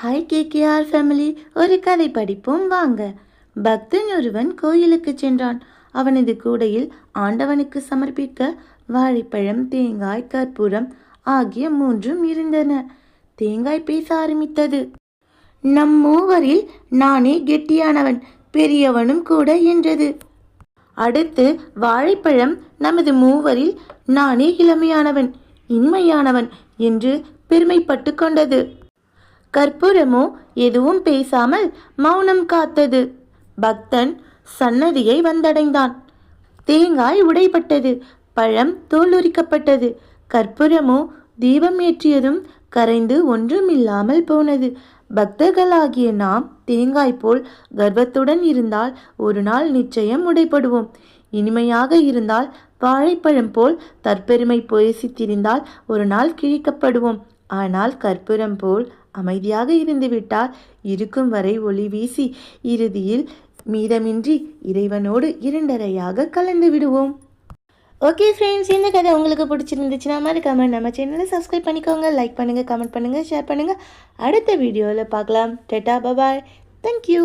Hi KKR family ஒரு கதை படிப்போம் வாங்க. பக்தன் ஒருவன் கோயிலுக்கு சென்றான். அவனது கூடையில் ஆண்டவனுக்கு சமர்ப்பிக்க வாழைப்பழம் தேங்காய் கற்பூரம் ஆகிய மூன்றும் இருந்தன. தேங்காய் பேச ஆரம்பித்தது. நம் மூவரில் நானே கெட்டியானவன் பெரியவனும் கூட என்றது. அடுத்து வாழைப்பழம் நமது மூவரில் நானே இளமையானவன் இன்மையானவன் என்று பெருமைப்பட்டு கொண்டது. கற்பூரமோ எதுவும் பேசாமல் மௌனம் காத்தது. பக்தன் சன்னதியை வந்தடைந்தான். தேங்காய் உடைப்பட்டது பழம் தோலுரிக்கப்பட்டது. கற்பூரமோ தீபம் ஏற்றியதும் கரைந்து ஒன்றுமில்லாமல் போனது. பக்தர்களாகிய நாம் தேங்காய் போல் கர்வத்துடன் இருந்தால் ஒரு நாள் நிச்சயம் உடைப்படுவோம் இனிமையாக இருந்தால் வாழைப்பழம் போல் தற்பெருமை பேசித் திரிந்தால் ஒரு நாள் கிழிக்கப்படுவோம். ஆனால் கற்பூரம் போல் அமைதியாக இருந்துவிட்டால் இருக்கும் வரை ஒளி வீசி இறுதியில் மீதமின்றி இறைவனோடு இரண்டரையாக கலந்து விடுவோம். ஓகே ஃப்ரெண்ட்ஸ் இந்த கதை உங்களுக்கு பிடிச்சிருந்துச்சுன்னா மறக்காம நம்ம சேனலை சப்ஸ்கிரைப் பண்ணிக்கோங்க லைக் பண்ணுங்கள் கமெண்ட் பண்ணுங்கள் ஷேர் பண்ணுங்கள் அடுத்த வீடியோவில் பார்க்கலாம். Theta bye bye thank you